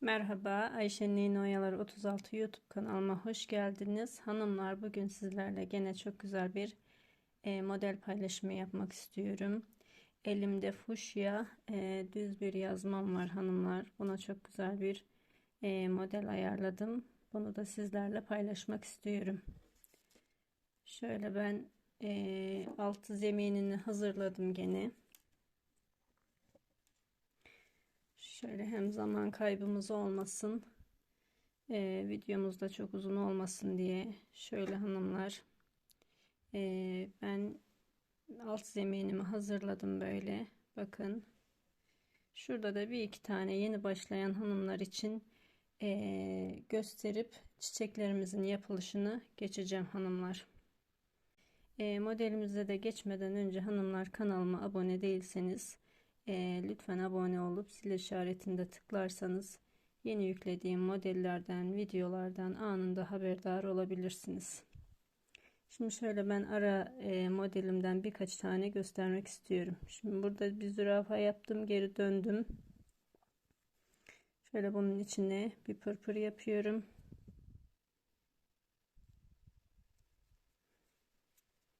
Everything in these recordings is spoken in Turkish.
Merhaba, Ayşe'nin Oyalar 36 YouTube kanalıma hoş geldiniz. Hanımlar bugün sizlerle gene çok güzel bir e, model paylaşımı yapmak istiyorum. Elimde fuşya e, düz bir yazmam var hanımlar. Buna çok güzel bir e, model ayarladım. Bunu da sizlerle paylaşmak istiyorum. Şöyle ben e, altı zeminini hazırladım gene. Şöyle hem zaman kaybımız olmasın. Ee, videomuz da çok uzun olmasın diye. Şöyle hanımlar. Ee, ben alt zeminimi hazırladım böyle. Bakın. Şurada da bir iki tane yeni başlayan hanımlar için e, gösterip çiçeklerimizin yapılışını geçeceğim hanımlar. E, modelimize de geçmeden önce hanımlar kanalıma abone değilseniz e, lütfen abone olup zil işaretinde tıklarsanız yeni yüklediğim modellerden, videolardan anında haberdar olabilirsiniz. Şimdi şöyle ben ara e, modelimden birkaç tane göstermek istiyorum. Şimdi burada bir zürafa yaptım, geri döndüm. Şöyle bunun içine bir pırpır yapıyorum.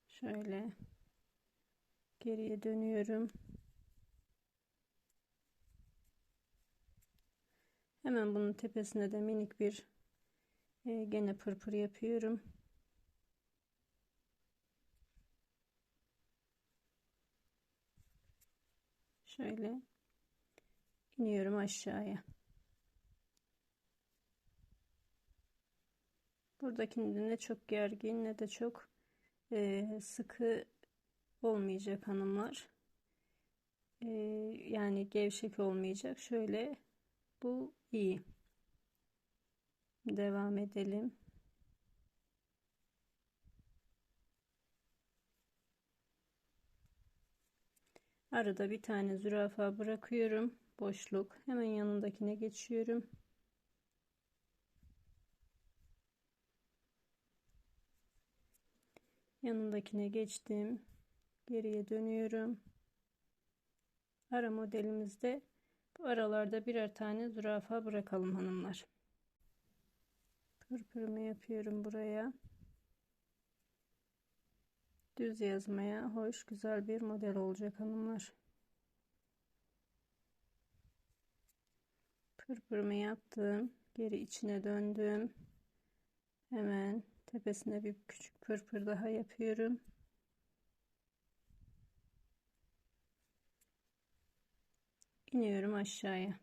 Şöyle geriye dönüyorum. Hemen bunun tepesine de minik bir e, gene pırpır yapıyorum. Şöyle iniyorum aşağıya. Buradakinde ne çok gergin ne de çok e, sıkı olmayacak hanımlar. E, yani gevşek olmayacak. Şöyle bu iyi. Devam edelim. Arada bir tane zürafa bırakıyorum. Boşluk. Hemen yanındakine geçiyorum. Yanındakine geçtim. Geriye dönüyorum. Ara modelimizde aralarda birer tane zürafa bırakalım hanımlar. Pırpırımı yapıyorum buraya. Düz yazmaya hoş güzel bir model olacak hanımlar. Pırpırımı yaptım. Geri içine döndüm. Hemen tepesine bir küçük pırpır daha yapıyorum. İniyorum aşağıya.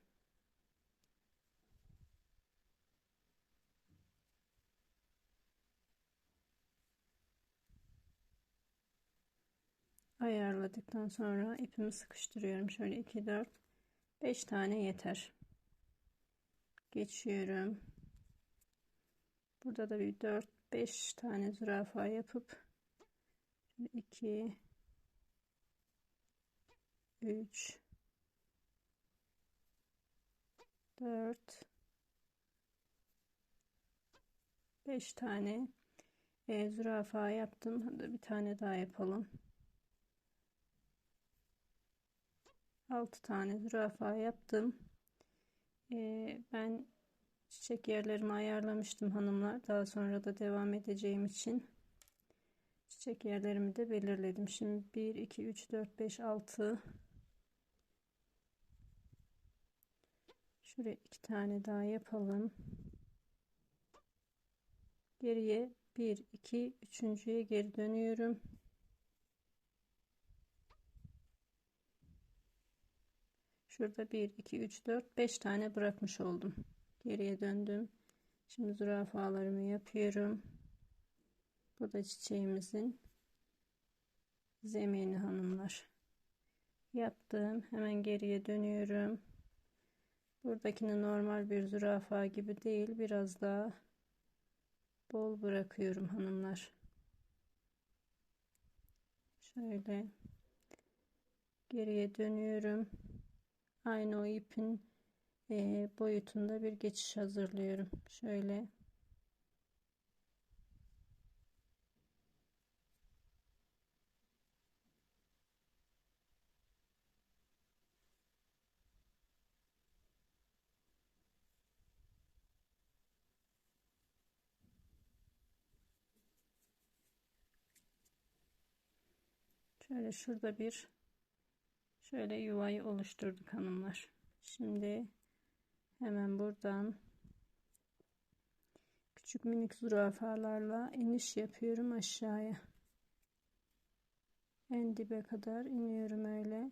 ayarladıktan sonra ipimi sıkıştırıyorum. Şöyle 2 4 5 tane yeter. Geçiyorum. Burada da bir 4 5 tane zürafa yapıp 2 3 4 5 tane e, zürafa yaptım. Hadi bir tane daha yapalım. 6 tane zürafa yaptım. E, ben çiçek yerlerimi ayarlamıştım hanımlar. Daha sonra da devam edeceğim için çiçek yerlerimi de belirledim. Şimdi 1 2 3 4 5 6 Şuraya iki tane daha yapalım. Geriye 1 2 üçüncüye geri dönüyorum. Şurada 1 2 3 4 5 tane bırakmış oldum. Geriye döndüm. Şimdi zürafalarımı yapıyorum. Bu da çiçeğimizin zemini hanımlar. Yaptım. Hemen geriye dönüyorum. Buradakini normal bir zürafa gibi değil biraz daha bol bırakıyorum hanımlar. Şöyle geriye dönüyorum. Aynı o ipin boyutunda bir geçiş hazırlıyorum. Şöyle Şöyle şurada bir şöyle yuvayı oluşturduk hanımlar. Şimdi hemen buradan küçük minik zürafalarla iniş yapıyorum aşağıya. En dibe kadar iniyorum öyle.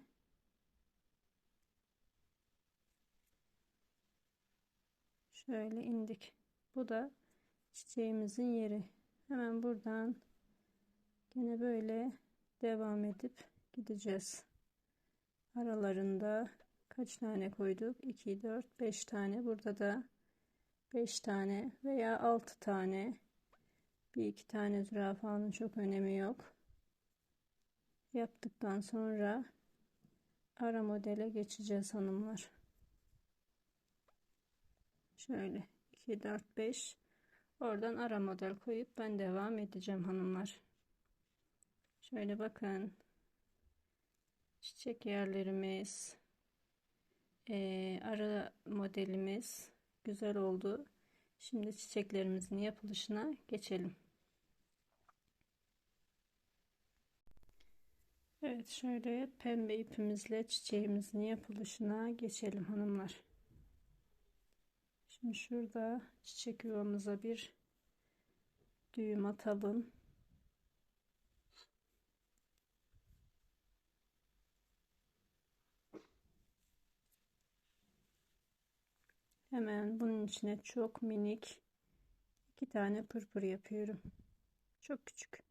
Şöyle indik. Bu da çiçeğimizin yeri. Hemen buradan yine böyle devam edip gideceğiz. Aralarında kaç tane koyduk? 2, 4, 5 tane. Burada da 5 tane veya 6 tane. Bir iki tane zürafanın çok önemi yok. Yaptıktan sonra ara modele geçeceğiz hanımlar. Şöyle 2, 4, 5. Oradan ara model koyup ben devam edeceğim hanımlar. Şöyle bakın. Çiçek yerlerimiz. Ee, ara modelimiz güzel oldu. Şimdi çiçeklerimizin yapılışına geçelim. Evet şöyle pembe ipimizle çiçeğimizin yapılışına geçelim hanımlar. Şimdi şurada çiçek yuvamıza bir düğüm atalım. Hemen bunun içine çok minik iki tane pırpır yapıyorum. Çok küçük.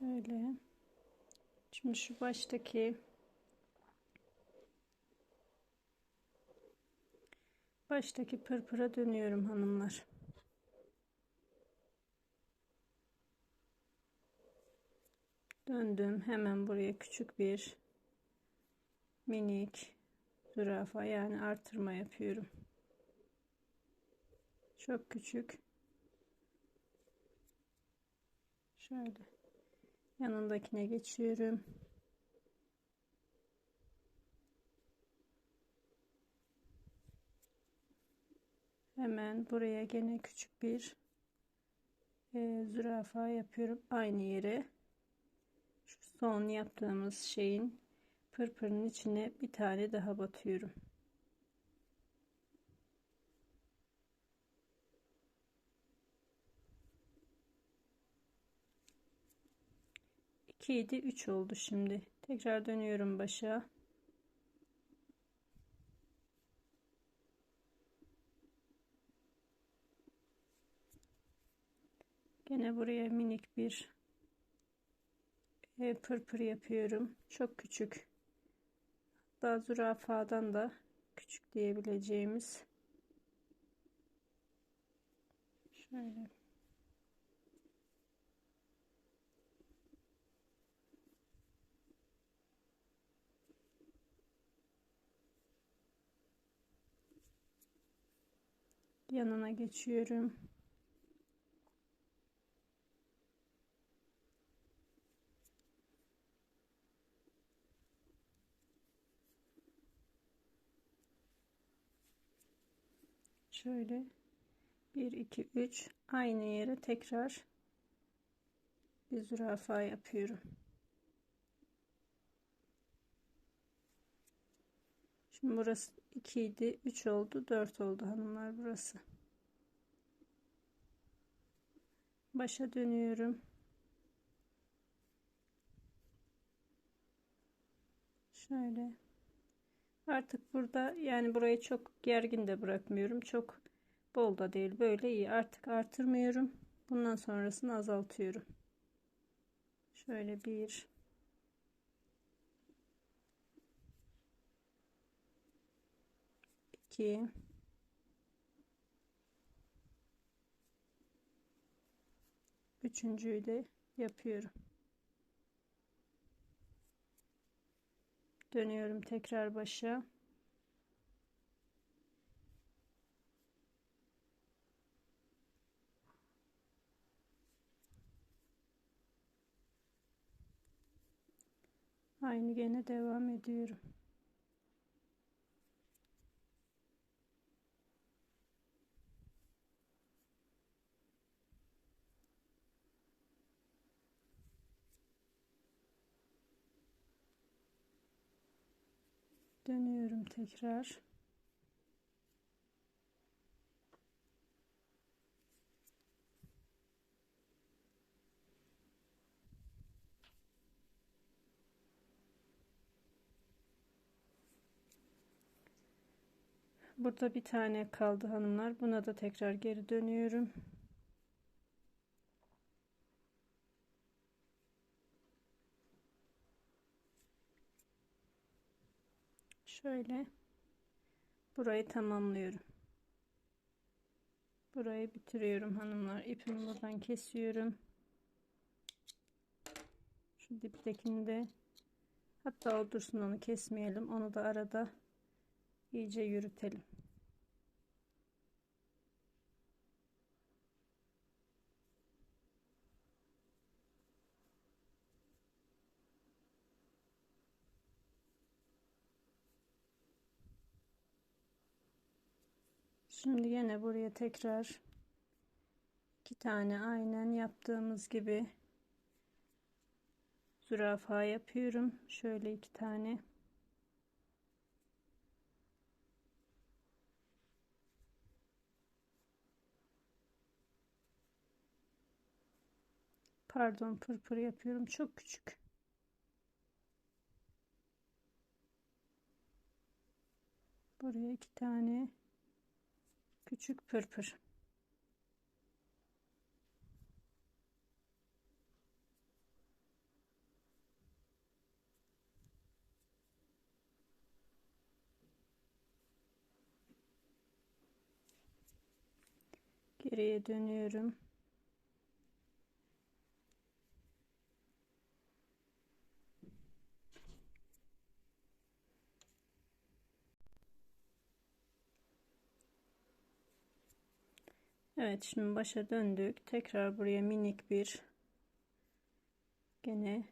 Şöyle. Şimdi şu baştaki baştaki pırpıra dönüyorum hanımlar. Döndüm. Hemen buraya küçük bir minik zürafa yani artırma yapıyorum. Çok küçük. Şöyle. Yanındakine geçiyorum. Hemen buraya gene küçük bir e, zürafa yapıyorum. Aynı yere şu son yaptığımız şeyin pırpırın içine bir tane daha batıyorum. 2 idi 3 oldu şimdi tekrar dönüyorum başa Gene buraya minik bir e, pırpır yapıyorum. Çok küçük. Hatta zürafadan da küçük diyebileceğimiz. Şöyle. Yanına geçiyorum. Şöyle 1 2 3 aynı yere tekrar bir zürafa yapıyorum. Şimdi burası 2 idi 3 oldu 4 oldu hanımlar burası. Başa dönüyorum. Şöyle. Artık burada yani burayı çok gergin de bırakmıyorum. Çok bol da değil böyle iyi. Artık artırmıyorum. Bundan sonrasını azaltıyorum. Şöyle bir 2 üçüncüyü de yapıyorum. Dönüyorum tekrar başa. Aynı gene devam ediyorum dönüyorum tekrar Burada bir tane kaldı hanımlar. Buna da tekrar geri dönüyorum. Şöyle burayı tamamlıyorum. Burayı bitiriyorum hanımlar. İpimi buradan kesiyorum. Şu diptekini de hatta o dursun onu kesmeyelim. Onu da arada iyice yürütelim. Şimdi yine buraya tekrar iki tane aynen yaptığımız gibi zürafa yapıyorum. Şöyle iki tane. Pardon pırpır yapıyorum. Çok küçük. Buraya iki tane küçük pırpır. Geriye dönüyorum. Evet şimdi başa döndük. Tekrar buraya minik bir gene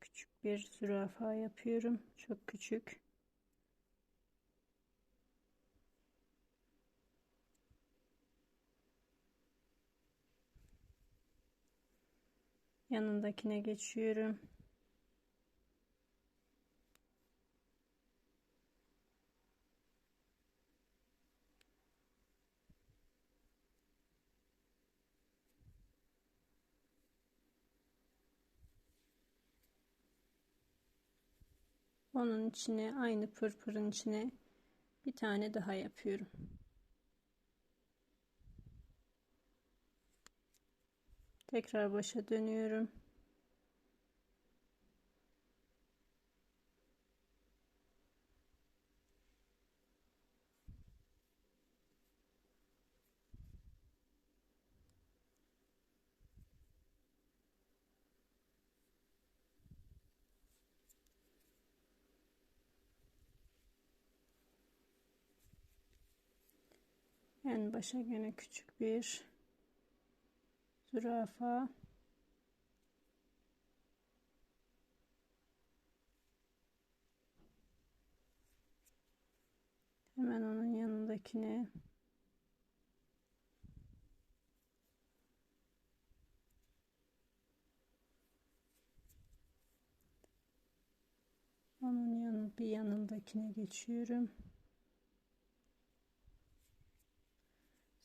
küçük bir zürafa yapıyorum. Çok küçük. Yanındakine geçiyorum. Onun içine aynı pırpırın içine bir tane daha yapıyorum. Tekrar başa dönüyorum. En başa gene küçük bir zürafa. Hemen onun yanındakine onun yanı bir yanındakine geçiyorum.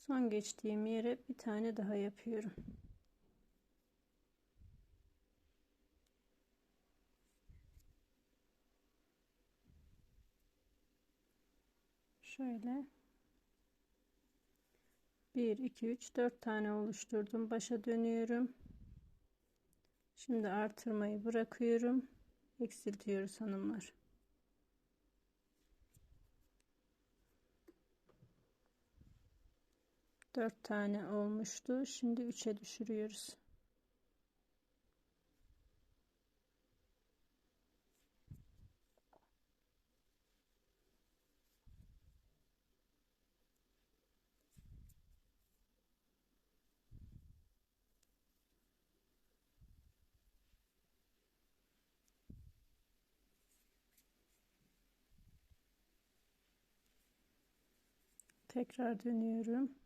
Son geçtiğim yere bir tane daha yapıyorum. Şöyle 1 2 3 4 tane oluşturdum. Başa dönüyorum. Şimdi artırmayı bırakıyorum. Eksiltiyoruz hanımlar. 4 tane olmuştu. Şimdi 3'e düşürüyoruz. Tekrar dönüyorum.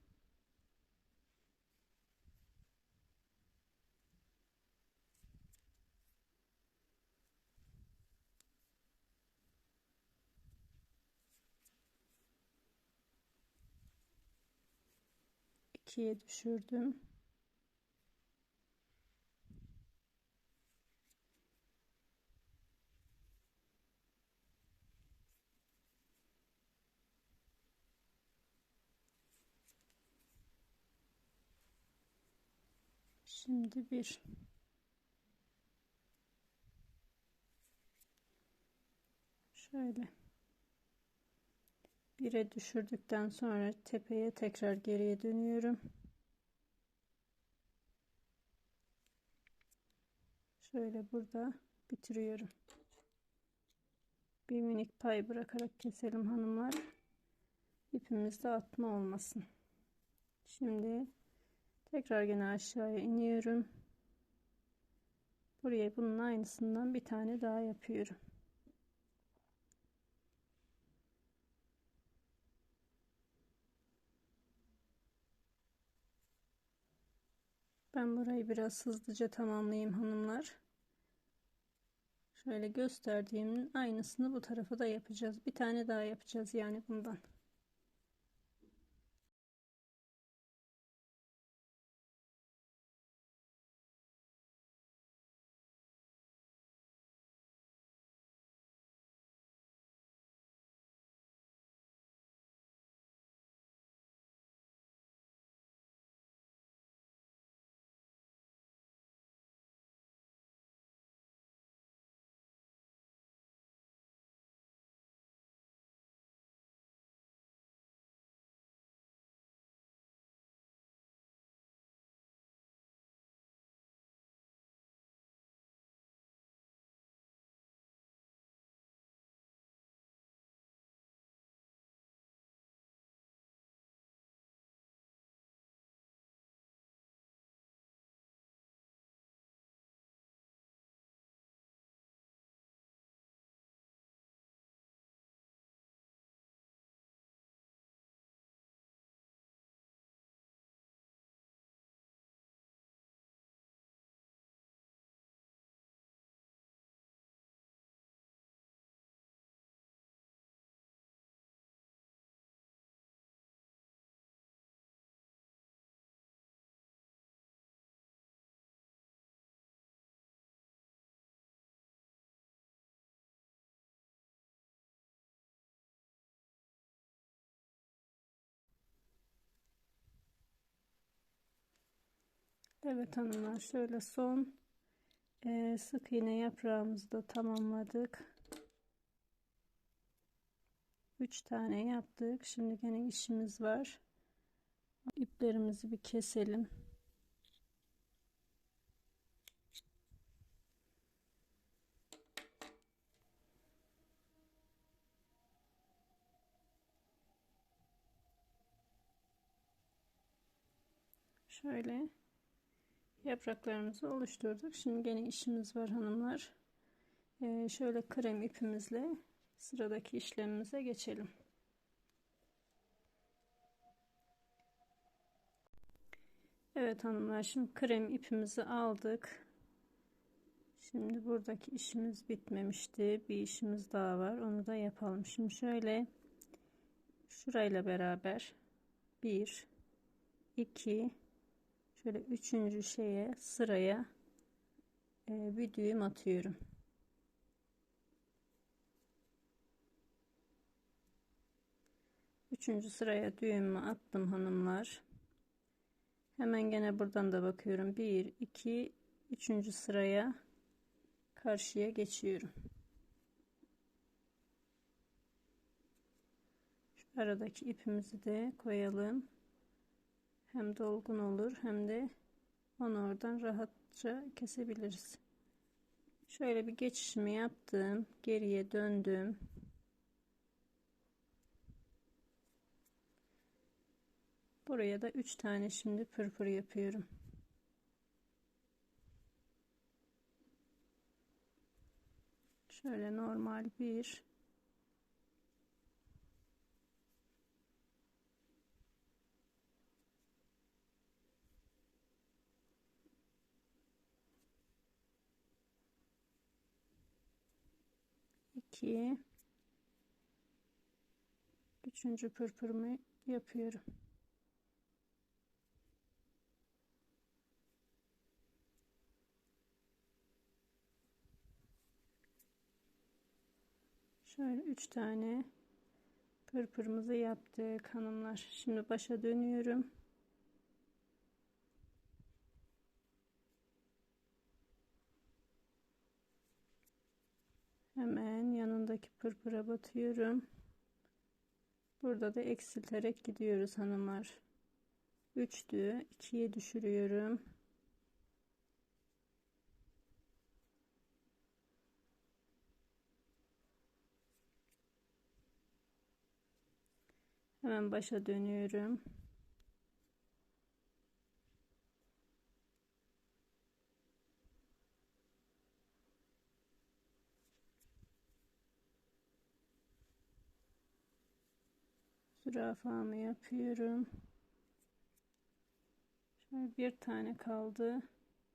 İkiye düşürdüm. Şimdi bir şöyle bire düşürdükten sonra tepeye tekrar geriye dönüyorum. Şöyle burada bitiriyorum. Bir minik pay bırakarak keselim hanımlar. İpimizde atma olmasın. Şimdi tekrar gene aşağıya iniyorum. Buraya bunun aynısından bir tane daha yapıyorum. Ben burayı biraz hızlıca tamamlayayım hanımlar. Şöyle gösterdiğimin aynısını bu tarafa da yapacağız. Bir tane daha yapacağız yani bundan. Evet hanımlar şöyle son e, sık iğne yaprağımızı da tamamladık. 3 tane yaptık. Şimdi gene işimiz var. İplerimizi bir keselim. Şöyle yapraklarımızı oluşturduk. Şimdi gene işimiz var hanımlar. Ee, şöyle krem ipimizle sıradaki işlemimize geçelim. Evet hanımlar şimdi krem ipimizi aldık. Şimdi buradaki işimiz bitmemişti. Bir işimiz daha var. Onu da yapalım. Şimdi şöyle şurayla beraber 1 2 şöyle üçüncü şeye sıraya e, bir düğüm atıyorum. Üçüncü sıraya düğümü attım hanımlar. Hemen gene buradan da bakıyorum. 1 2 3. sıraya karşıya geçiyorum. Şu aradaki ipimizi de koyalım. Hem dolgun olur hem de onu oradan rahatça kesebiliriz. Şöyle bir geçişimi yaptım. Geriye döndüm. Buraya da 3 tane şimdi pırpır yapıyorum. Şöyle normal bir 2 üçüncü pırpırımı yapıyorum. Şöyle üç tane pırpırımızı yaptık hanımlar. Şimdi başa dönüyorum. Hemen yanındaki pırpıra batıyorum. Burada da eksilterek gidiyoruz hanımlar. 3'tü. 2'ye düşürüyorum. Hemen başa dönüyorum. Zürafamı yapıyorum. Şöyle bir tane kaldı.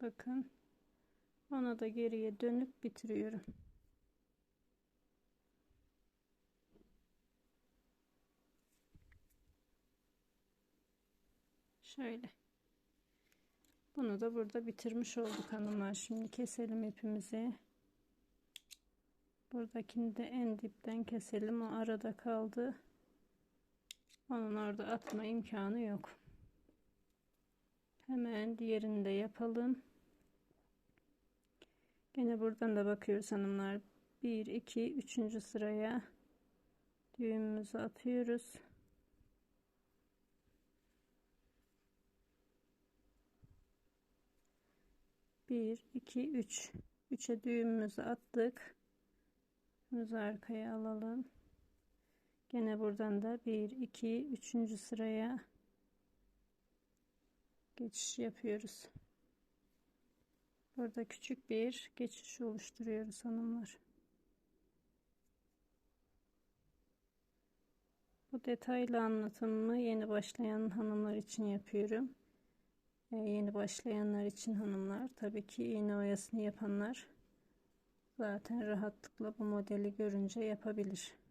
Bakın. Ona da geriye dönüp bitiriyorum. Şöyle. Bunu da burada bitirmiş olduk hanımlar. Şimdi keselim ipimizi. Buradakini de en dipten keselim. O arada kaldı. Onun orada atma imkanı yok. Hemen diğerini de yapalım. Yine buradan da bakıyoruz hanımlar. 1 2 3. sıraya düğümümüzü atıyoruz. Bir, iki, üç. Üçe düğümümüzü attık. Bunu arkaya alalım. Gene buradan da 1 2 3. sıraya geçiş yapıyoruz. Burada küçük bir geçiş oluşturuyoruz hanımlar. Bu detaylı anlatımı yeni başlayan hanımlar için yapıyorum. Ee, yeni başlayanlar için hanımlar tabii ki iğne oyasını yapanlar zaten rahatlıkla bu modeli görünce yapabilir.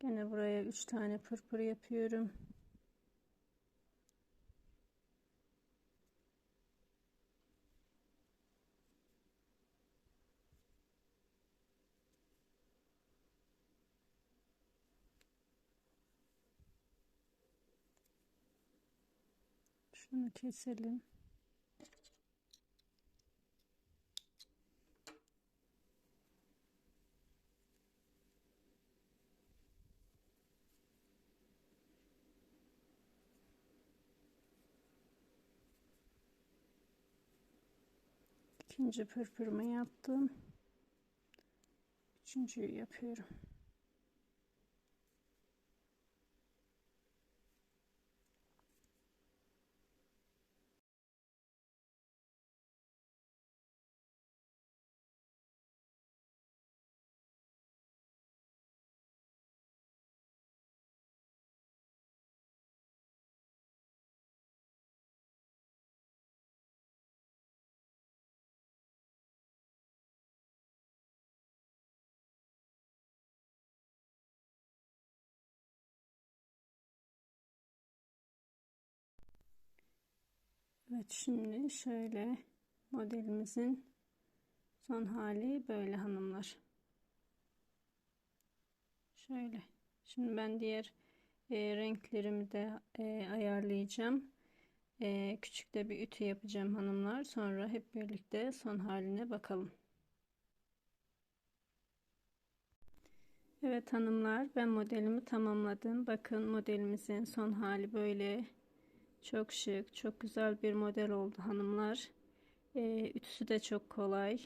Gene buraya 3 tane pırpır yapıyorum. Şunu keselim. İkinci pırpırımı yaptım. Üçüncüyü yapıyorum. Evet şimdi şöyle modelimizin son hali böyle hanımlar. Şöyle. Şimdi ben diğer e, renklerimi de e, ayarlayacağım. E, küçük de bir ütü yapacağım hanımlar. Sonra hep birlikte son haline bakalım. Evet hanımlar ben modelimi tamamladım. Bakın modelimizin son hali böyle çok şık, çok güzel bir model oldu hanımlar. Ee, ütüsü de çok kolay.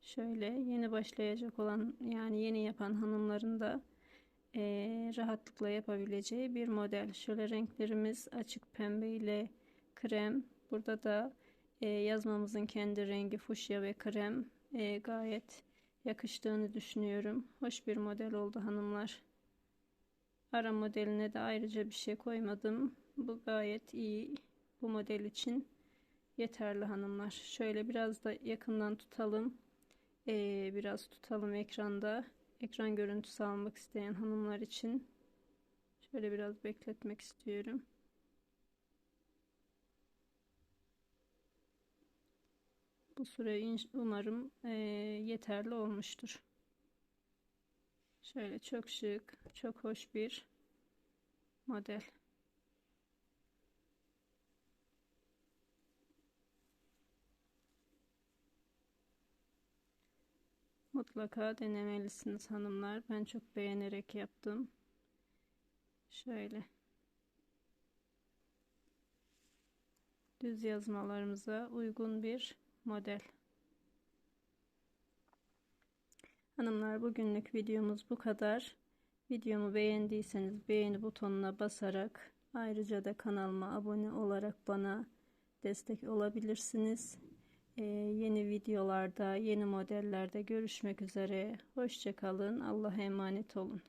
Şöyle yeni başlayacak olan yani yeni yapan hanımların da e, rahatlıkla yapabileceği bir model. Şöyle renklerimiz açık pembe ile krem. Burada da e, yazmamızın kendi rengi fuşya ve krem e, gayet yakıştığını düşünüyorum. Hoş bir model oldu hanımlar. Ara modeline de ayrıca bir şey koymadım. Bu gayet iyi. Bu model için yeterli hanımlar. Şöyle biraz da yakından tutalım. Ee, biraz tutalım ekranda. Ekran görüntüsü almak isteyen hanımlar için şöyle biraz bekletmek istiyorum. Bu süre umarım e, yeterli olmuştur. Şöyle çok şık, çok hoş bir model. Mutlaka denemelisiniz hanımlar. Ben çok beğenerek yaptım. Şöyle. Düz yazmalarımıza uygun bir model. Hanımlar bugünlük videomuz bu kadar. Videomu beğendiyseniz beğeni butonuna basarak ayrıca da kanalıma abone olarak bana destek olabilirsiniz. Ee, yeni videolarda, yeni modellerde görüşmek üzere. Hoşçakalın. Allah'a emanet olun.